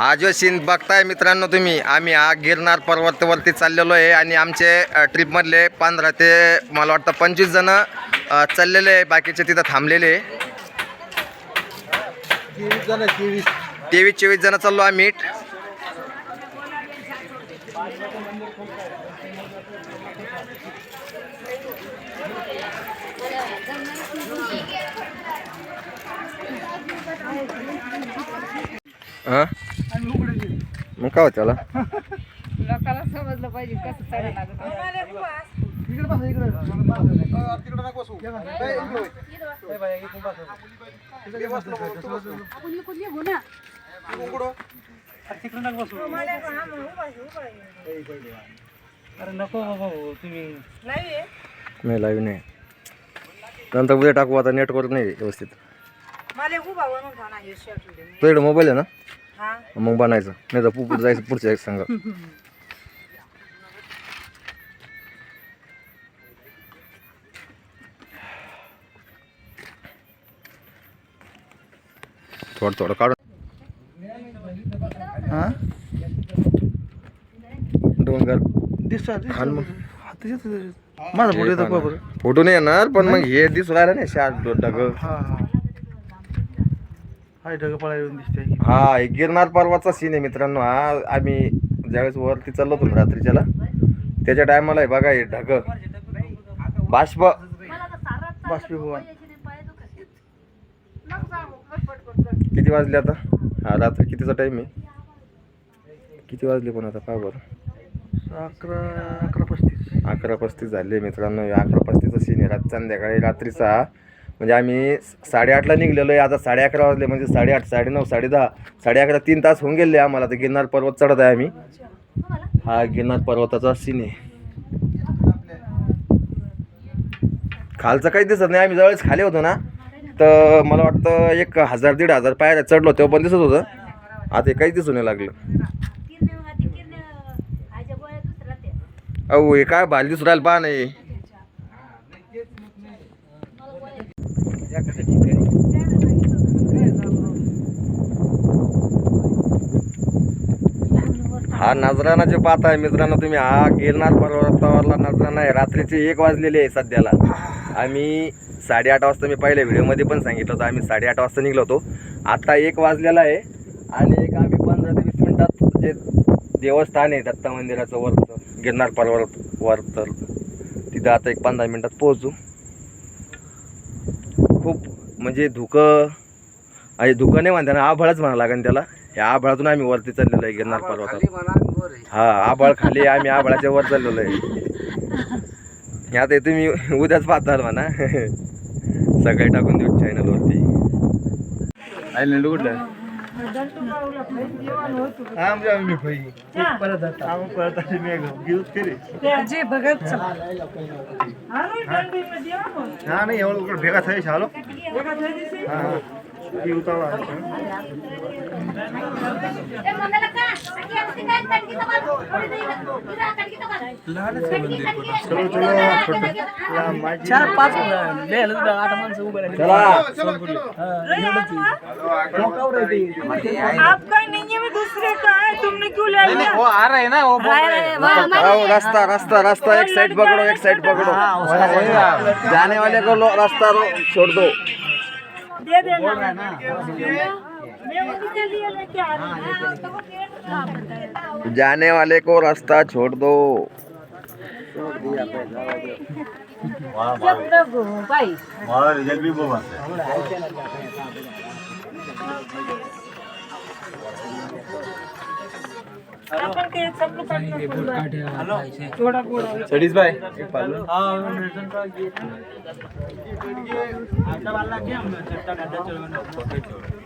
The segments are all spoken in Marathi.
हा जो सीन बघताय मित्रांनो तुम्ही आम्ही हा गिरनार पर्वतावरती चाललेलो आहे आणि आमचे ट्रिपमधले पंधरा ते मला वाटतं पंचवीस जण चाललेले आहे बाकीचे तिथं थांबलेले आहे. तेवीस चोवीस जण चाललो आम्ही. हा मग काय होतं त्याला लोकांना समजलं पाहिजे कसं चालायला लागत इकडे बसा इकडे तिकडे नको बसू इकडे इकडे? तिकडे बसू. अरे नको बाबा तुम्ही नाही लाईव्ह नाही नंतर उद्या टाकू आता नेटवर्क नाही व्यवस्थित तुझ्याकडे मोबाईल आहे ना मग बनायचं. नाही तर पुढे जायचं पुढच्या एक संघ थोडं थोडं काढून हा? डोंगर मग. माझा फोटो येतो फोटो नाही येणार पण मग हे दिसून राहिलं नाही शार्ट हाय ढग दिसते हा हे गिरनार पर्वाचा सीन आहे मित्रांनो. हा आम्ही ज्यावेळेस वरती चाललो होतो ना रात्रीच्याला त्याच्या टायमाला आहे बघा हे ढग. बाष्प. बाष्पीभवन. किती वाजले आता? हा रात्री कितीचा टाईम आहे? किती वाजले पण आता? काय बरं. अकरा अकरा पस्तीस. अकरा पस्तीस झाले मित्रांनो. अकरा पस्तीसचा सीन आहे. रात संध्याकाळी रात्रीचा म्हणजे आम्ही साडेआठला निघलेलो आहे. आता साडे अकरा वाजले म्हणजे साडेआठ साडेनऊ साडेदहा साडे अकरा तीन तास होऊन गेले आम्हाला. तर गिरनार पर्वत चढत आहे आम्ही. हा गिरनार पर्वताचा सीन आहे. खालचं काही दिसत नाही. आम्ही जवळच खाली होतो ना तर मला वाटतं एक हजार दीड हजार पायऱ्या चढलो तेव्हा पण दिसत होतं. आता हे काहीच दिसून नाही लागलं. अहो हे काय भाली दिसून राहिलं पहा नाही हा नजराना जे पाहताय मित्रांनो तुम्ही हा गिरनार पर्वतावरला नजराना आहे. रात्रीचे एक वाजलेले आहे सध्याला. आम्ही साडेआठ वाजता मी पहिल्या व्हिडिओमध्ये पण सांगितलं होतं. आम्ही साडेआठ वाजता निघलो होतो. आत्ता एक वाजलेला आहे आणि एक आम्ही पंधरा ते वीस मिनटात जे देवस्थान आहे दत्त मंदिराचं वरचं गिरनार पर्वत वर तर तिथं आता एक पंधरा मिनटात पोहोचू. खूप म्हणजे धुकं आणि धुकं नाही म्हणते ना आभळच म्हणा लागेल त्याला. या आभाळातून आम्ही वरती चाललेलो आहे गिरनार पर्वतात. हा आभाळ खाली आम्ही आभाळाच्या वर चाललेलो आहे. हे आता हे तुम्ही उद्याच पाहताल म्हणा. सकाळी टाकून देऊ चॅनलवरती आयलंड कुठलं? मी भाई परत आता. चार पाच माणसं एक साइड पकड़ो एक साइड पकड़ो. जाने वाले को रास्ता छोड़ दो दे मैं उन्हीं के लिए लेके आ रही हूँ जाने वाले को रास्ता छोड़ दो। जब तक हो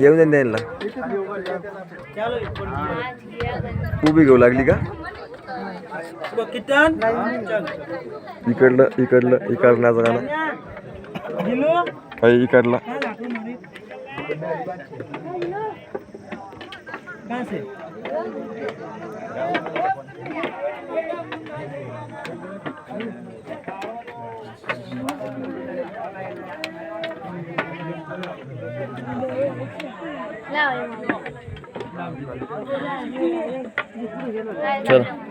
येऊन देईन द्यायला उभी घेऊ लागली का? इकडलं इकडलं इकडलं गाणं काही इकडला. चला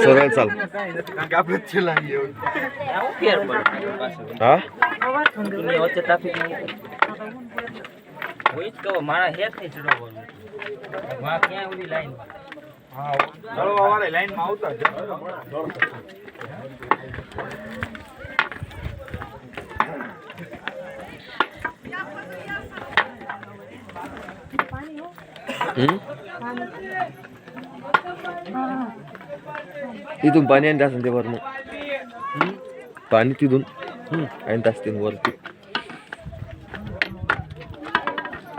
સુરેલ સાલ હા. મારા હેત નહીં ચડવાનું ક્યાં સુધી લાઈન હમ इथून पाणी आणत असेल ते वरनं. पाणी तिथून आणत असतील वरती.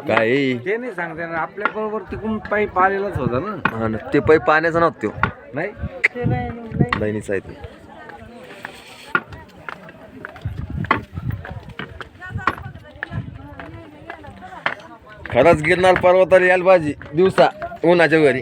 काय? ते नाही सांगते ना आपल्या बरोबर तिकडून पाईप आलेलाच होता ना? हा ना ते पै पाण्याचा नव्हतं त्यो. नाही? लाईनीचा आहे ते. खरंच गिरणार पर्वताला यायला पाहिजे दिवसा उन्हाच्या घरी.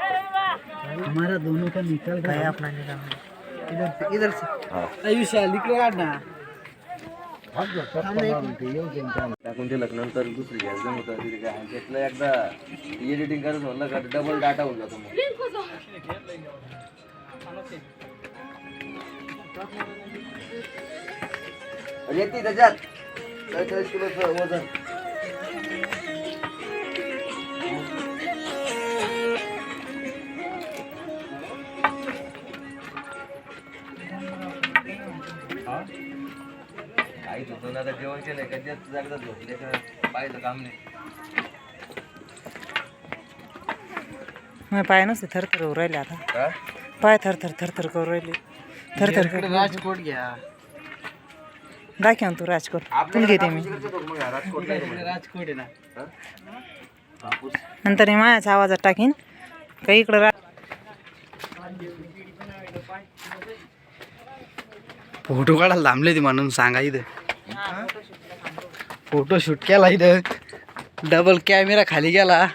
हमारा दोनों का निकल गया है अपना इधर से. इधर से आयुष्या विशाल ना. टाकून दिलं नंतर दुसरी गॅस जमत तिथे काय घेतलं एकदा एडिटिंग करत म्हणलं का डबल डाटा होऊन जातो मग रेती त्याच्यात. चाळीस किलोचं वजन. काही होतं ना आता जेवण केलंय का तेच जागदा झोपले का पाहिलं काम नाही. पाय नसते थरथर होऊ राहिले आता. पाय थरथर थरथर करू राहिले. थरथर कर राजकोट घ्या. दाखव तू राजकोट. तुला घेते मी. राजकोट आहे ना. नंतर हे माझ्याच आवाजात टाकीन. का इकडं रा फोटो काढायला थांबले ते म्हणून सांगा इथं. फोटो शूट केला इथं. डबल कॅमेरा खाली गेला.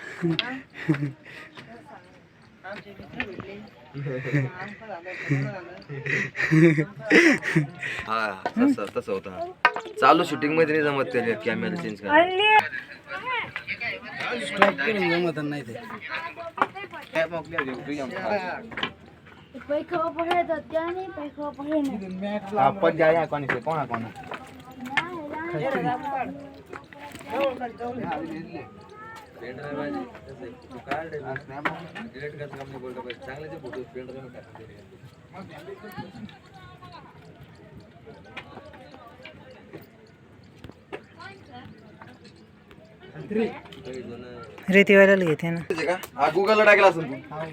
हा तसं तसं होतं. चालू शूटिंगमध्ये नाही जमत त्याच्या कॅमेरा चेंज करा स्टॉप करून जमत नाही ते. पैखावा पकडायचा त्याने आपण जाया कोणी कोणा कोणा रेतीवाल्याला घेते ना हा गुगलला टाकला असेल तू हा,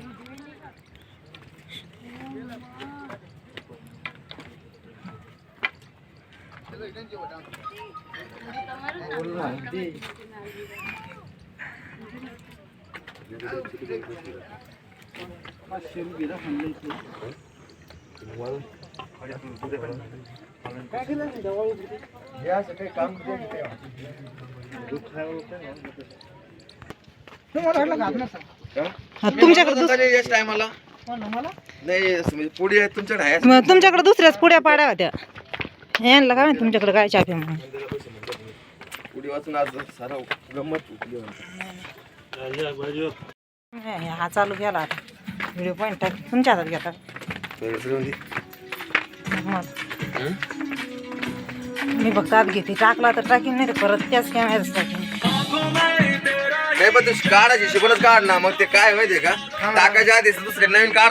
तुमच्याकडे दुस- याच टायमाला नाही असं म्हणजे पुढे आहे, तुमच्याकडे आहे मग तुमच्याकडे दुसऱ्याच पुड्या पाड्या होत्या. यांना काय माहीत तुमच्याकडे काय चापे म्हणून. पुढे वाचून आज सारा गंमत उठली हे, हा चालू केला आता. व्हिडिओ पॉईंट टाक तुमच्या हातात घेतात मग. मी फक्त आत घेते. टाकला तर टाकीन नाही तर परत त्याच कॅमेऱ्याच टाकीन. नाही पण तू काढायची शिकूनच काढ ना. मग ते काय माहितीये का? टाकायच्या आधी दुसरे नवीन काढ.